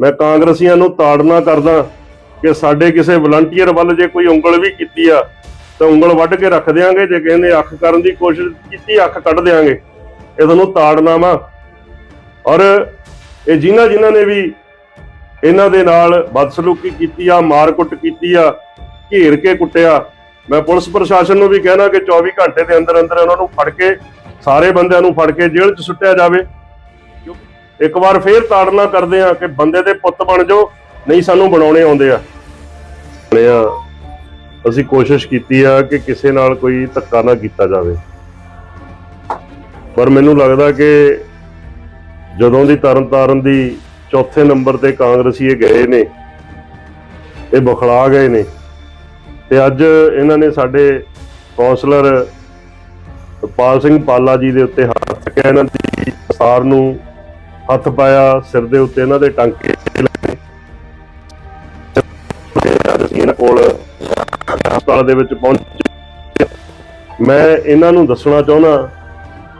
ਮੈਂ ਕਾਂਗਰਸੀਆਂ ਨੂੰ ਤਾੜਨਾ ਕਰਦਾ ਕਿ ਸਾਡੇ ਕਿਸੇ ਵਲੰਟੀਅਰ ਵੱਲ ਜੇ ਕੋਈ ਉਂਗਲ ਵੀ ਕੀਤੀ ਆ, ਤਾਂ ਉਂਗਲ ਵੱਢ ਕੇ ਰੱਖ ਦਿਆਂਗੇ, ਜੇ ਕਹਿੰਦੇ ਅੱਖ ਕਰਨ ਦੀ ਕੋਸ਼ਿਸ਼ ਕੀਤੀ, ਅੱਖ ਕੱਢ ਦਿਆਂਗੇ। ਇਹ ਤੁਹਾਨੂੰ ਤਾੜਨਾ ਵਾ। ਔਰ ਇਹ ਜਿਨ੍ਹਾਂ ਜਿਨ੍ਹਾਂ ਨੇ ਵੀ ਇਹਨਾਂ ਦੇ ਨਾਲ ਬਦਸਲੂਕੀ ਕੀਤੀ ਆ, ਮਾਰਕੁੱਟ ਕੀਤੀ ਆ, ਘੇਰ ਕੇ ਕੁੱਟਿਆ, ਮੈਂ ਪੁਲਿਸ ਪ੍ਰਸ਼ਾਸਨ ਨੂੰ ਵੀ ਕਹਿਣਾ ਕਿ 24 ਘੰਟੇ ਦੇ ਅੰਦਰ ਅੰਦਰ ਉਹਨਾਂ ਨੂੰ ਫੜ ਕੇ, ਸਾਰੇ ਬੰਦਿਆਂ ਨੂੰ ਫੜ ਕੇ ਜੇਲ੍ਹ 'ਚ ਸੁੱਟਿਆ ਜਾਵੇ। ਇੱਕ ਵਾਰ ਫੇਰ ਤਾੜਨਾ ਕਰਦੇ ਆ ਕਿ ਬੰਦੇ ਦੇ ਪੁੱਤ ਬਣ ਜਾਓ, ਨਹੀਂ ਸਾਨੂੰ ਬਣਾਉਣੇ ਆਉਂਦੇ ਆ। ਅਸੀਂ ਕੋਸ਼ਿਸ਼ ਕੀਤੀ ਆ ਕਿ ਕਿਸੇ ਨਾਲ ਕੋਈ ਧੱਕਾ ਨਾ ਕੀਤਾ ਜਾਵੇ। ਪਰ ਮੈਨੂੰ ਲੱਗਦਾ ਕਿ ਜਦੋਂ ਦੀ ਤਰਨਤਾਰਨ ਦੀ ਚੌਥੇ ਨੰਬਰ ਤੇ ਕਾਂਗਰਸੀ ਇਹ ਗਏ ਨੇ, ਇਹ ਬਖਲਾ ਗਏ ਨੇ, ਤੇ ਅੱਜ ਇਹਨਾਂ ਨੇ ਸਾਡੇ ਕੌਂਸਲਰ ਪਾਲ ਸਿੰਘ ਪਾਲਾ ਜੀ ਦੇ ਉੱਤੇ ਹੱਥ ਰੱਖਿਆ ਇਹਨਾਂ ਦੀ ਸਾਰ ਨੂੰ ਹੱਥ ਪਾਇਆ, ਸਿਰ ਦੇ ਉੱਤੇ ਇਹਨਾਂ ਦੇ ਟਾਂਕੇ ਲੱਗੇ ਅਸੀਂ ਇਹਨਾਂ ਕੋਲ ਹਸਪਤਾਲ ਦੇ ਵਿੱਚ ਪਹੁੰਚੇ, ਮੈਂ ਇਹਨਾਂ ਨੂੰ ਦੱਸਣਾ ਚਾਹੁੰਦਾ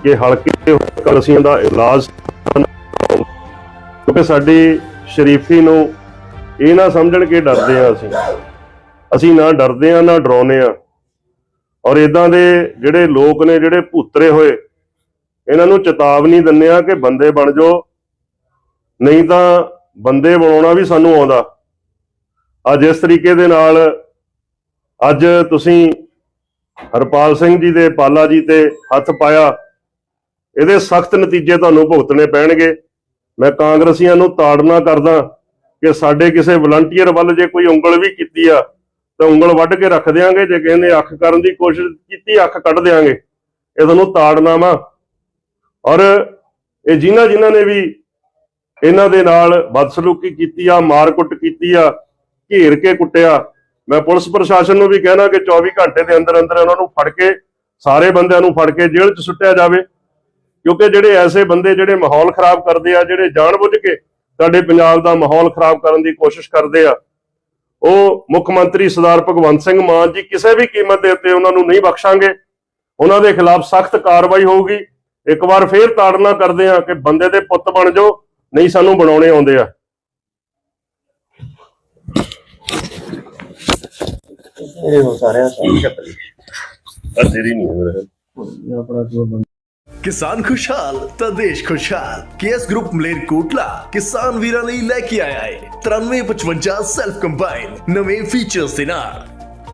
ਕਿ ਹਲਕੇ ਕਲਸੀਆਂ ਦਾ ਇਲਾਜ ਕਿਉਂਕਿ ਸਾਡੀ ਸ਼ਰੀਫੀ ਨੂੰ ਇਹ ਨਾ ਸਮਝਣ ਕਿ ਡਰਦੇ ਆ ਅਸੀਂ। ਅਸੀਂ ਨਾ ਡਰਦੇ ਆ ਨਾ ਡਰਾਉਨੇ ਆ ਔਰ ਇਦਾਂ ਦੇ ਜਿਹੜੇ ਲੋਕ ਨੇ, ਜਿਹੜੇ ਭੂਤਰੇ ਹੋਏ, ਇਹਨਾਂ ਨੂੰ ਚੇਤਾਵਨੀ ਦਿੰਨੇ ਆ ਕਿ ਬੰਦੇ ਬਣ ਜਾਓ। ਨਹੀਂ ਤਾਂ ਬੰਦੇ ਬਣਾਉਣਾ ਵੀ ਸਾਨੂੰ ਆਉਂਦਾ। ਅੱਜ ਇਸ ਤਰੀਕੇ ਦੇ ਨਾਲ ਅੱਜ ਤੁਸੀਂ ਹਰਪਾਲ ਸਿੰਘ ਜੀ ਦੇ, ਪਾਲਾ ਜੀ ਤੇ ਹੱਥ ਪਾਇਆ, ਇਹਦੇ ਸਖਤ ਨਤੀਜੇ ਤੁਹਾਨੂੰ ਭੁਗਤਣੇ ਪੈਣਗੇ। ਮੈਂ ਕਾਂਗਰਸੀਆਂ ਨੂੰ ਤਾੜਨਾ ਕਰਦਾ ਕਿ ਸਾਡੇ ਕਿਸੇ ਵਲੰਟੀਅਰ ਵੱਲ ਜੇ ਕੋਈ ਉਂਗਲ ਵੀ ਕੀਤੀ ਆ, ਤਾਂ ਉਂਗਲ ਵੱਢ ਕੇ ਰੱਖ ਦਿਆਂਗੇ। ਜੇ ਕਹਿੰਦੇ ਅੱਖ ਕਰਨ ਦੀ ਕੋਸ਼ਿਸ਼ ਕੀਤੀ, ਅੱਖ ਕੱਢ ਦਿਆਂਗੇ। ਇਹ ਤੁਹਾਨੂੰ ਤਾੜਨਾ ਵਾ। ਔਰ ਇਹ ਜਿਨ੍ਹਾਂ ਜਿਨ੍ਹਾਂ ਨੇ ਵੀ ਇਹਨਾਂ ਦੇ ਨਾਲ ਬਦਸਲੂਕੀ ਕੀਤੀ ਆ, ਮਾਰਕੁੱਟ ਕੀਤੀ ਆ, ਘੇਰ ਕੇ ਕੁੱਟਿਆ। ਮੈਂ ਪੁਲਿਸ ਪ੍ਰਸ਼ਾਸਨ ਨੂੰ ਵੀ ਕਹਿਣਾ ਕਿ 24 ਘੰਟੇ ਦੇ ਅੰਦਰ ਅੰਦਰ ਉਹਨਾਂ ਨੂੰ ਫੜ ਕੇ, ਸਾਰੇ ਬੰਦਿਆਂ ਨੂੰ ਫੜ ਕੇ ਜੇਲ੍ਹ 'ਚ ਸੁੱਟਿਆ ਜਾਵੇ। ਕਿਉਂਕਿ ਜਿਹੜੇ ਐਸੇ ਬੰਦੇ, ਜਿਹੜੇ ਮਾਹੌਲ ਖਰਾਬ ਕਰਦੇ ਆ, ਜਿਹੜੇ ਜਾਣਬੁੱਝ ਕੇ ਸਾਡੇ ਪੰਜਾਬ ਦਾ ਮਾਹੌਲ ਖਰਾਬ ਕਰਨ ਦੀ ਕੋਸ਼ਿਸ਼ ਕਰਦੇ ਆ, ਉਹ ਮੁੱਖ ਮੰਤਰੀ ਸਰਦਾਰ ਭਗਵੰਤ ਸਿੰਘ ਮਾਨ ਜੀ ਕਿਸੇ ਵੀ ਕੀਮਤ ਦੇ ਉੱਤੇ ਉਹਨਾਂ ਨੂੰ ਨਹੀਂ ਬਖਸ਼ਾਂਗੇ। ਉਹਨਾਂ ਦੇ ਖਿਲਾਫ ਸਖਤ ਕਾਰਵਾਈ ਹੋਊਗੀ। ਇੱਕ ਵਾਰ ਫੇਰ ਤਾੜਨਾ ਕਰਦੇ ਆ ਕਿ ਬੰਦੇ ਦੇ ਪੁੱਤ ਬਣ ਜਾਓ। ਨਹੀਂ ਸਾਨੂੰ ਬਣਾਉਣੇ ਆਉਂਦੇ ਆ। ਇਹ ਹੋ ਸਾਰਿਆਂ ਸਾਹਮਣੇ ਚੱਪਲੀ ਆ ਤੇਰੀ ਨਹੀਂ ਹੈ ਮੇਰੇ। ਆਪਣਾ ਜੋ ਕਿਸਾਨ ਖੁਸ਼ਹਾਲ ਤਾਂ ਦੇਸ਼ ਖੁਸ਼ਹਾਲ। ਕੇਐਸ ਗਰੁੱਪ ਮਲੇਰਕੋਟਲਾ ਕਿਸਾਨ ਵੀਰਾਂ ਲਈ ਲੈ ਕੇ ਆਇਆ ਹੈ। 9355 ਸੈਲਫ ਕੰਬਾਈਨ ਨਵੇਂ ਫੀਚਰਸ ਦੇ ਨਾਲ।